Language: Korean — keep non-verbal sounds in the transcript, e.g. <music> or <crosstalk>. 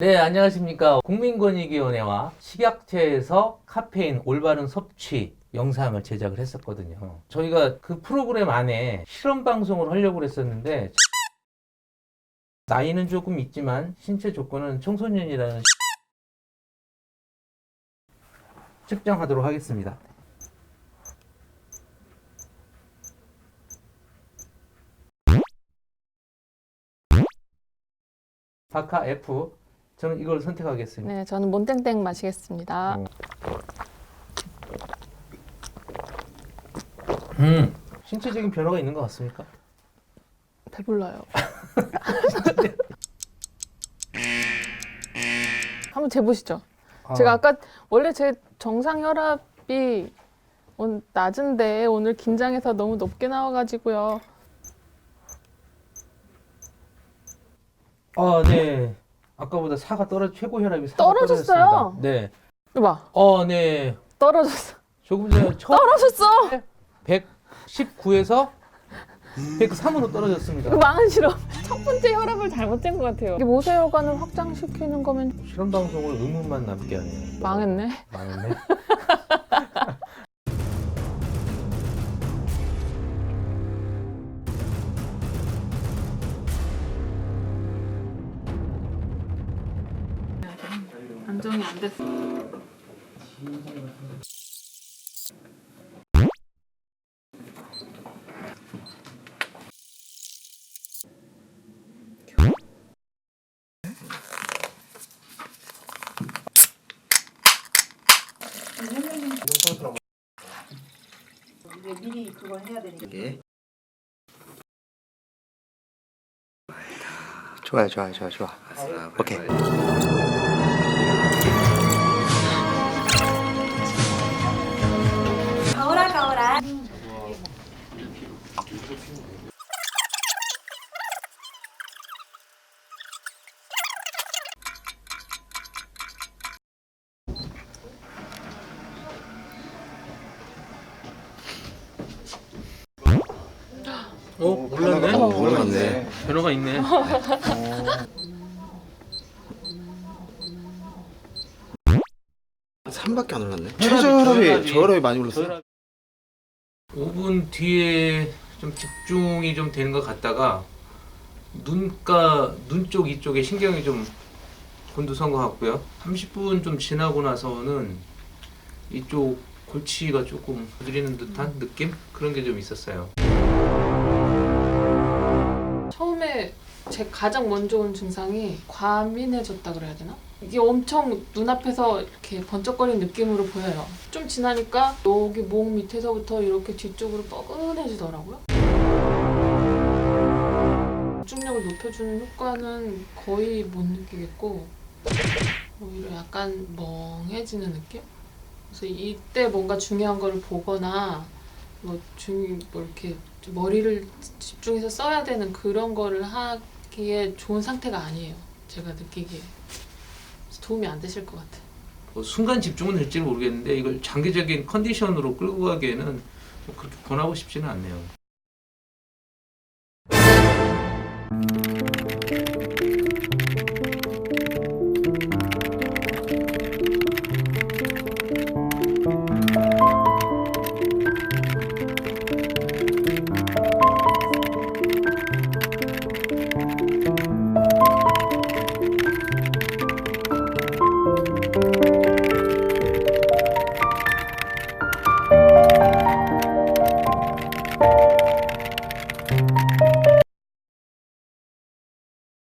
네, 안녕하십니까. 국민권익위원회와 식약처에서 카페인 올바른 섭취 영상을 제작을 했었거든요. 저희가 그 프로그램 안에 실험 방송을 하려고 그랬었는데 나이는 조금 있지만 신체 조건은 청소년이라는 측정하도록 하겠습니다. 바카 F 저는 이걸 선택하겠습니다. 네, 저는 몬땡땡 마시겠습니다. 어. 음, 신체적인 변화가 있는 것 같습니까? 배불러요. <laughs> 한번 재보시죠. 제가 아까 원래 제 정상 혈압이 오늘 낮은데 오늘 긴장해서 너무 높게 나와가지고요. 아, 네. 아까보다 사가 떨어 최고 혈압이 사가 떨어졌어요? 떨어졌습니다. 네. 봐, 어, 네. 떨어졌어. 조금 전에 처음 떨어졌어. 119에서 103으로 떨어졌습니다. 그 망한 실험. 첫 번째 혈압을 잘못 잰 것 같아요. 이게 모세혈관을 확장시키는 거면 실험 방송을 의문만 남게 하네요. 망했네. 망했네. 안정이 안 됐어. 이제 미리 그걸 해야 되니까. 이게. 좋아요 좋아요 좋아요 좋아. 오케이 어, 몰랐네. 어, 몰랐네 변화가 있네. 삼밖에 안 올랐네 혈압이, 최저혈압이 저혈압이. 많이 올랐어요 저희가 5분 뒤에 좀 집중이 좀 되는 것 같다가 눈가 눈 쪽 이쪽에 신경이 좀 곤두선 것 같고요. 30분 좀 지나고 나서는 이쪽 골치가 조금 두드리는 듯한 느낌 그런 게 좀 있었어요. 처음에 제 가장 먼저 온 증상이 과민해졌다 그래야 되나? 이게 엄청 눈앞에서 이렇게 번쩍거리는 느낌으로 보여요. 좀 지나니까 여기 목 밑에서부터 이렇게 뒤쪽으로 뻐근해지더라고요. 집중력을 높여주는 효과는 거의 못 느끼겠고 오히려 약간 멍해지는 느낌? 그래서 이때 뭔가 중요한 거를 보거나 뭐, 중, 뭐 이렇게 좀 머리를 집중해서 써야 되는 그런 거를 하기에 좋은 상태가 아니에요. 제가 느끼기에. 도움이 안 되실 것 같아요. 뭐 순간 집중은 될지 모르겠는데 이걸 장기적인 컨디션으로 끌고 가기에는 뭐 그렇게 권하고 싶지는 않네요.